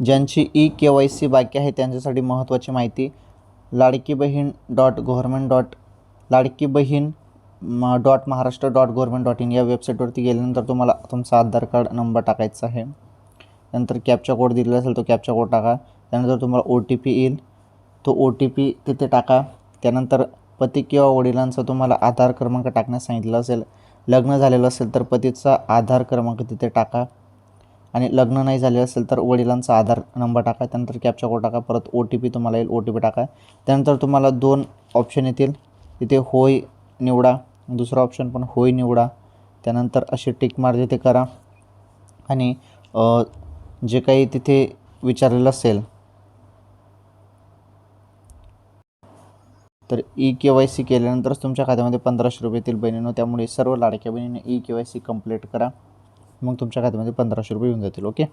ज्यांची E K Y C बाकी आहे त्यांच्यासाठी महत्त्वाची माहिती लाडकी Bahin dot government dot Ladki Bahin dot Maharashtra dot government dot in या वेबसाईटवरती गेल्यानंतर तुम्हाला तुमचा आधार कार्ड नंबर टाकायचा आहे. नंतर कॅपचा कोड दिलेला असेल तो कॅपचा कोड टाका. त्यानंतर तुम्हाला ओ टी पी येईल. तो ओ टी पी तिथे टाका. त्यानंतर पती किंवा वडिलांचा तुम्हाला आधार क्रमांक टाकण्यास सांगितलं असेल लग्न झालेलं असेल तर पतीचा आधार क्रमांक तिथे टाका. आणि लग्न नाही झाले असेल तर वडिलांचा आधार नंबर टाका त्यानंतर कॅपचा कोड टाका परत ओ टी पी तुम्हाला येईल ओ टी पी टाका. त्यानंतर तुम्हाला दोन ऑप्शन येतील. तिथे होय निवडा दुसरा ऑप्शन पण होय निवडा. त्यानंतर असे टिक मार तिथे करा. आणि जे काही तिथे विचारलेलं असेल. तर ई के वाय सी केल्यानंतरच तुमच्या खात्यामध्ये पंधराशे रुपये येतील बहिणीनं. त्यामुळे सर्व लाडक्या बहिणीने E K Y C complete करा. मग तुमच्या खात्यामध्ये पंधराशे रुपये येऊन जातील ओके?